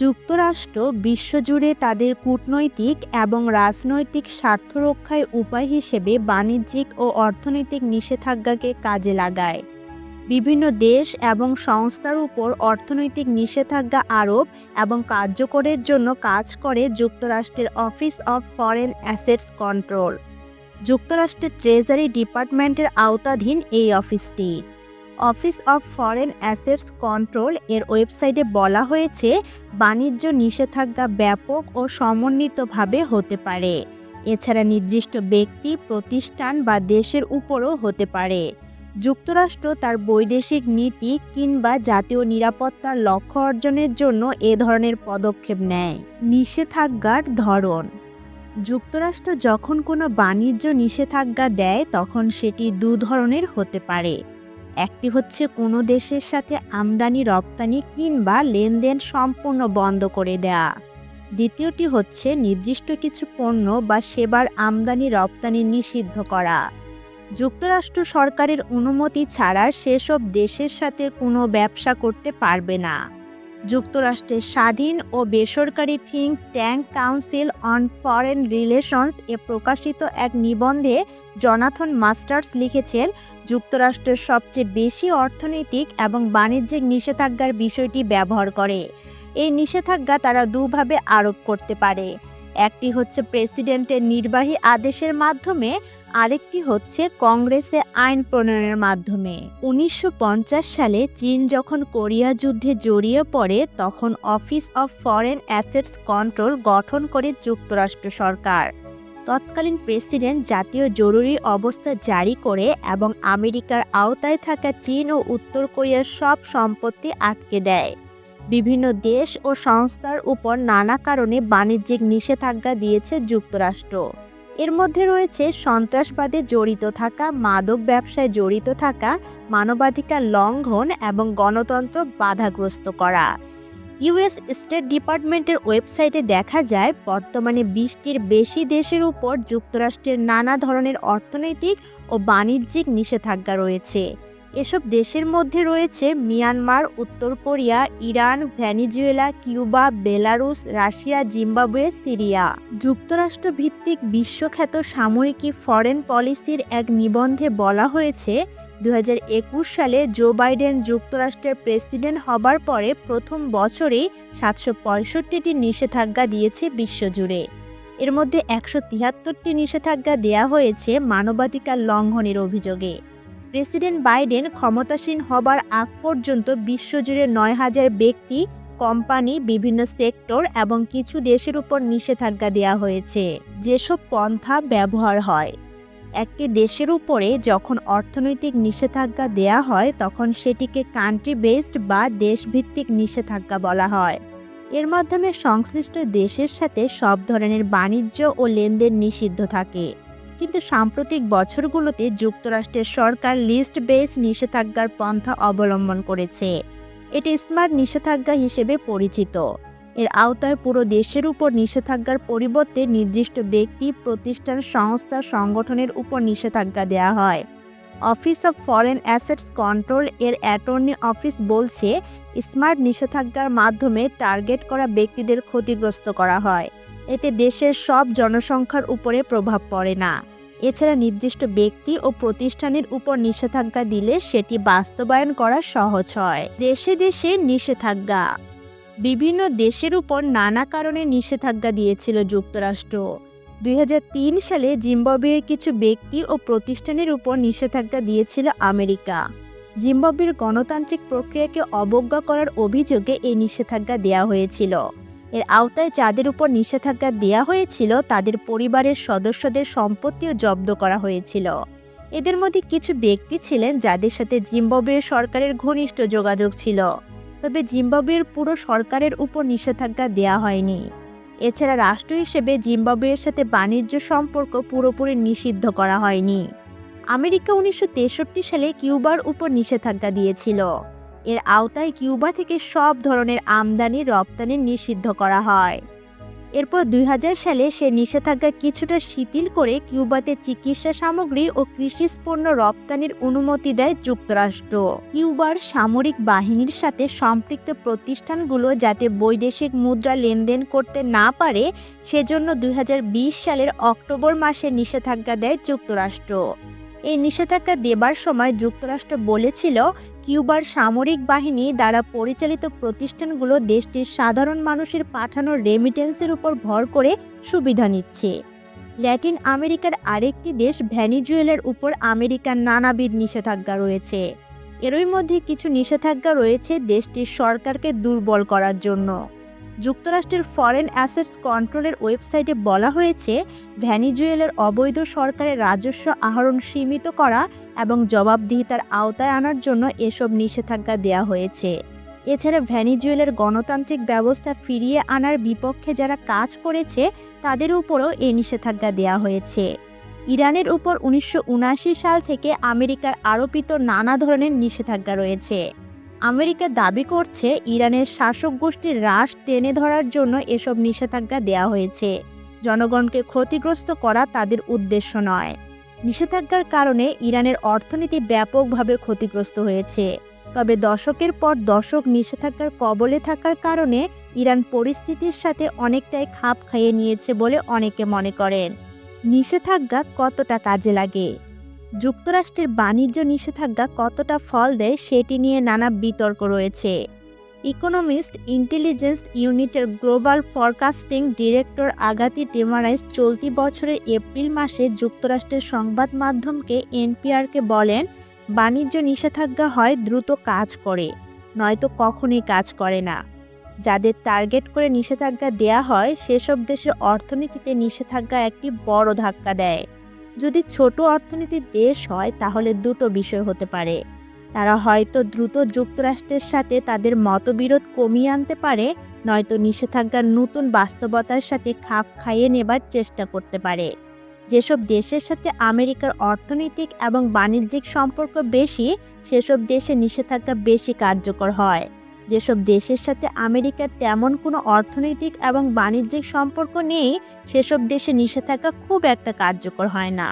যুক্তরাষ্ট্র বিশ্বজুড়ে তাদের কূটনৈতিক এবং রাজনৈতিক স্বার্থ রক্ষায় উপায় হিসেবে বাণিজ্যিক ও অর্থনৈতিক নিষেধাজ্ঞাকে কাজে লাগায়। বিভিন্ন দেশ এবং সংস্থার উপর অর্থনৈতিক নিষেধাজ্ঞা আরোপ এবং কার্যকরের জন্য কাজ করে যুক্তরাষ্ট্রের office of foreign assets control. যুক্তরাষ্ট্রের ট্রেজারি ডিপার্টমেন্টের আওতাধীন এই অফিসটি। Office of foreign assets control এর ওয়েবসাইটে বলা হয়েছে, বাণিজ্য নিষেধাজ্ঞা ব্যাপক ও সমন্বিতভাবে হতে পারে। এছাড়া নির্দিষ্ট ব্যক্তি, প্রতিষ্ঠান বা দেশের উপরও হতে পারে। যুক্তরাষ্ট্র তার বৈদেশিক নীতি কিংবা জাতীয় নিরাপত্তার লক্ষ্য অর্জনের জন্য এ ধরনের পদক্ষেপ নেয়। নিষেধাজ্ঞার ধরন। যুক্তরাষ্ট্র যখন কোনো বাণিজ্য নিষেধাজ্ঞা দেয়, তখন সেটি দু ধরনের হতে পারে। একটি হচ্ছে কোনো দেশের সাথে আমদানি, রপ্তানি কিংবা লেনদেন সম্পূর্ণ বন্ধ করে দেয়া। দ্বিতীয়টি হচ্ছে নির্দিষ্ট কিছু পণ্য বা সেবার আমদানি, রপ্তানি নিষিদ্ধ করা। যুক্তরাষ্ট্র সরকারের অনুমতি ছাড়া সেসব দেশের সাথে কোনো ব্যবসা করতে পারবে না। যুক্তরাষ্ট্রের স্বাধীন ও বেসরকারি think tank council on foreign relations এ প্রকাশিত এক নিবন্ধে জনাথন মাস্টার্স লিখেছেন যুক্তরাষ্ট্রের সবচেয়ে বেশি অর্থনৈতিক এবং বাণিজ্যিক নিষেধাজ্ঞার বিষয়টি ব্যবহার করে। এই নিষেধাজ্ঞা তারা দুভাবে আরোপ করতে পারে। একটি হচ্ছে প্রেসিডেন্টের নির্বাহী আদেশের মাধ্যমে, আরেকটি হচ্ছে কংগ্রেসে আইন প্রণয়নের মাধ্যমে। উনিশশো পঞ্চাশ সালে চীন যখন কোরিয়া যুদ্ধে জড়িয়ে পড়ে, তখন office of foreign assets control গঠন করে যুক্তরাষ্ট্র সরকার। তৎকালীন প্রেসিডেন্ট জাতীয় জরুরি অবস্থা জারি করে এবং আমেরিকার আওতায় থাকা চীন ও উত্তর কোরিয়ার সব সম্পত্তি আটকে দেয়। বিভিন্ন দেশ ও সংস্থার উপর নানা কারণে বাণিজ্যিক নিষেধাজ্ঞা দিয়েছে যুক্তরাষ্ট্র। এর মধ্যে রয়েছে সন্ত্রাসবাদে জড়িত থাকা, মাদক ব্যবসায় জড়িত থাকা, মানবাধিকার লঙ্ঘন এবং গণতন্ত্র বাধাগ্রস্ত করা। ইউএস স্টেট ডিপার্টমেন্টের ওয়েবসাইটে দেখা যায়, বর্তমানে বিশটির বেশি দেশের উপর যুক্তরাষ্ট্রের নানা ধরনের অর্থনৈতিক ও বাণিজ্যিক নিষেধাজ্ঞা রয়েছে। এসব দেশের মধ্যে রয়েছে মিয়ানমার, উত্তর Korea, Iran Venezuela Cuba Belarus Russia, Zimbabwe, Syria. যুক্তরাষ্ট্র ভিত্তিক বিশ্বখ্যাত সাময়িকী ফরেন পলিসির এক নিবন্ধে বলা হয়েছে দু হাজার একুশ সালে জো বাইডেন যুক্তরাষ্ট্রের প্রেসিডেন্ট হবার পরে প্রথম বছরেই সাতশো পঁয়ষট্টিটি নিষেধাজ্ঞা দিয়েছে বিশ্বজুড়ে। এর মধ্যে একশো তিয়াত্তরটি নিষেধাজ্ঞা দেয়া হয়েছে মানবাধিকার লঙ্ঘনের অভিযোগে। প্রেসিডেন্ট বাইডেন ক্ষমতাসীন হবার আগ পর্যন্ত বিশ্বজুড়ে নয় হাজার ব্যক্তি, কোম্পানি, বিভিন্ন সেক্টর এবং কিছু দেশের উপর নিষেধাজ্ঞা দেওয়া হয়েছে। যেসব পন্থা ব্যবহার হয়। একটি দেশের উপরে যখন অর্থনৈতিক নিষেধাজ্ঞা দেয়া হয়, তখন সেটিকে কান্ট্রি বেসড বা দেশভিত্তিক নিষেধাজ্ঞা বলা হয়। এর মাধ্যমে সংশ্লিষ্ট দেশের সাথে সব ধরনের বাণিজ্য ও লেনদেন নিষিদ্ধ থাকে। কিন্তু সাম্প্রতিক বছরগুলোতে যুক্তরাষ্ট্রের সরকার লিস্ট বেস নিষেধাজ্ঞার পন্থা অবলম্বন করেছে। এটি স্মার্ট নিষেধাজ্ঞা হিসেবে পরিচিত। এর আওতায় পুরো দেশের উপর নিষেধাজ্ঞার পরিবর্তে নির্দিষ্ট ব্যক্তি, প্রতিষ্ঠান, সংস্থা, সংগঠনের উপর নিষেধাজ্ঞা দেওয়া হয়। Office of foreign assets control এর অ্যাটর্নি অফিস বলছে, স্মার্ট নিষেধাজ্ঞার মাধ্যমে টার্গেট করা ব্যক্তিদের ক্ষতিগ্রস্ত করা হয়। এতে দেশের সব জনসংখ্যার উপরে প্রভাব পড়ে না। এছাড়া নির্দিষ্ট ব্যক্তি ও প্রতিষ্ঠানের উপর নিষেধাজ্ঞা দিলে সেটি বাস্তবায়ন করা সহজ হয়। দেশে দেশে নিষেধাজ্ঞা বিভিন্ন দেশের উপর নানা কারণে নিষেধাজ্ঞা দিয়েছিল যুক্তরাষ্ট্র। দুই হাজার তিন সালে জিম্বাবুয়ের কিছু ব্যক্তি ও প্রতিষ্ঠানের উপর নিষেধাজ্ঞা দিয়েছিল আমেরিকা। জিম্বাবুয়ের গণতান্ত্রিক প্রক্রিয়াকে অবজ্ঞা করার অভিযোগে এই নিষেধাজ্ঞা দেওয়া হয়েছিল। এর আওতায় যাদের উপর নিষেধাজ্ঞা দেওয়া হয়েছিল, তাদের পরিবারের সদস্যদের সম্পত্তিও জব্দ করা হয়েছিল। এদের মধ্যে কিছু ব্যক্তি ছিলেন যাদের সাথে জিম্বাবুয়ের সরকারের ঘনিষ্ঠ যোগাযোগ ছিল। তবে জিম্বাবুয়ের পুরো সরকারের উপর নিষেধাজ্ঞা দেয়া হয়নি। এছাড়া রাষ্ট্র হিসেবে জিম্বাবুয়ের সাথে বাণিজ্য সম্পর্ক পুরোপুরি নিষিদ্ধ করা হয়নি। আমেরিকা উনিশশো তেষট্টি সালে কিউবার উপর নিষেধাজ্ঞা দিয়েছিল। এর আওতায় কিউবা থেকে সব ধরনের আমদানি, রপ্তানি নিষিদ্ধ করা হয়। এরপর দুই হাজার সালে সে নিষেধাজ্ঞা কিছুটা শিথিল করে কিউবাতে চিকিৎসা সামগ্রী ও কৃষি পণ্য রপ্তানির অনুমতি দেয় যুক্তরাষ্ট্র। কিউবার সামরিক বাহিনীর সাথে সম্পৃক্ত প্রতিষ্ঠানগুলো যাতে বৈদেশিক মুদ্রা লেনদেন করতে না পারে, সেজন্য দুই হাজার বিশ সালের অক্টোবর মাসে নিষেধাজ্ঞা দেয় যুক্তরাষ্ট্র। এই নিষেধাজ্ঞা দেবার সময় যুক্তরাষ্ট্র বলেছিল কিউবার সামরিক বাহিনী দ্বারা পরিচালিত প্রতিষ্ঠানগুলো দেশটির সাধারণ মানুষের পাঠানো রেমিটেন্সের উপর ভর করে সুবিধা নিচ্ছে। ল্যাটিন আমেরিকার আরেকটি দেশ ভ্যানিজুয়েলের উপর আমেরিকার নানাবিধ নিষেধাজ্ঞা রয়েছে। এরই মধ্যে কিছু নিষেধাজ্ঞা রয়েছে দেশটির সরকারকে দুর্বল করার জন্য। যুক্তরাষ্ট্রের ফরেন অ্যাসেটস কন্ট্রোলের ওয়েবসাইটে বলা হয়েছে ভ্যানিজুয়েলের অবৈধ সরকারের রাজস্ব আহরণ সীমিত করা এবং জবাবদিহিতার আওতায় আনার জন্য এসব নিষেধাজ্ঞা দেওয়া হয়েছে। এছাড়া ভ্যানিজুয়েলের গণতান্ত্রিক ব্যবস্থা ফিরিয়ে আনার বিপক্ষে যারা কাজ করেছে, তাদের উপরও এই নিষেধাজ্ঞা দেওয়া হয়েছে। ইরানের উপর উনিশশো উনআশি সাল থেকে আমেরিকার আরোপিত নানা ধরনের নিষেধাজ্ঞা রয়েছে। আমেরিকা দাবি করছে ইরানের শাসক গোষ্ঠীর হ্রাস টেনে ধরার জন্য এসব নিষেধাজ্ঞা দেওয়া হয়েছে। জনগণকে ক্ষতিগ্রস্ত করা তাদের উদ্দেশ্য নয়। নিষেধাজ্ঞার কারণে ইরানের অর্থনীতি ব্যাপকভাবে ক্ষতিগ্রস্ত হয়েছে। তবে দশকের পর দশক নিষেধাজ্ঞার কবলে থাকার কারণে ইরান পরিস্থিতির সাথে অনেকটাই খাপ খাইয়ে নিয়েছে বলে অনেকে মনে করেন। নিষেধাজ্ঞা কতটা কাজে লাগে? যুক্তরাষ্ট্রের বাণিজ্য নিষেধাজ্ঞা কতটা ফল দেয় সেটি নিয়ে নানা বিতর্ক রয়েছে। ইকোনমিস্ট ইন্টেলিজেন্স ইউনিটের global forecasting director Agathe Demarais চলতি বছরের এপ্রিল মাসে যুক্তরাষ্ট্রের সংবাদ মাধ্যমকে এনপিআরকে বলেন, বাণিজ্য নিষেধাজ্ঞা হয় দ্রুত কাজ করে, নয়তো কখনই কাজ করে না। যাদের টার্গেট করে নিষেধাজ্ঞা দেয়া হয়, সেসব দেশের অর্থনীতিতে নিষেধাজ্ঞা একটি বড় ধাক্কা দেয়। যদি ছোট অর্থনীতির দেশ হয়, তাহলে দুটো বিষয় হতে পারে। তারা হয়তো দ্রুত যুক্তরাষ্ট্রের সাথে তাদের মতবিরোধ কমিয়ে আনতে পারে, নয়তো নিষেধাজ্ঞার নতুন বাস্তবতার সাথে খাপ খাইয়ে নেবার চেষ্টা করতে পারে। যেসব দেশের সাথে আমেরিকার অর্থনৈতিক এবং বাণিজ্যিক সম্পর্ক বেশি, সেসব দেশে নিষেধাজ্ঞা বেশি কার্যকর হয়। যেসব দেশের সাথে আমেরিকার তেমন কোনো অর্থনৈতিক এবং বাণিজ্যিক সম্পর্ক নেই, সেসব দেশে নিষেধাজ্ঞা খুব একটা কার্যকর হয় না।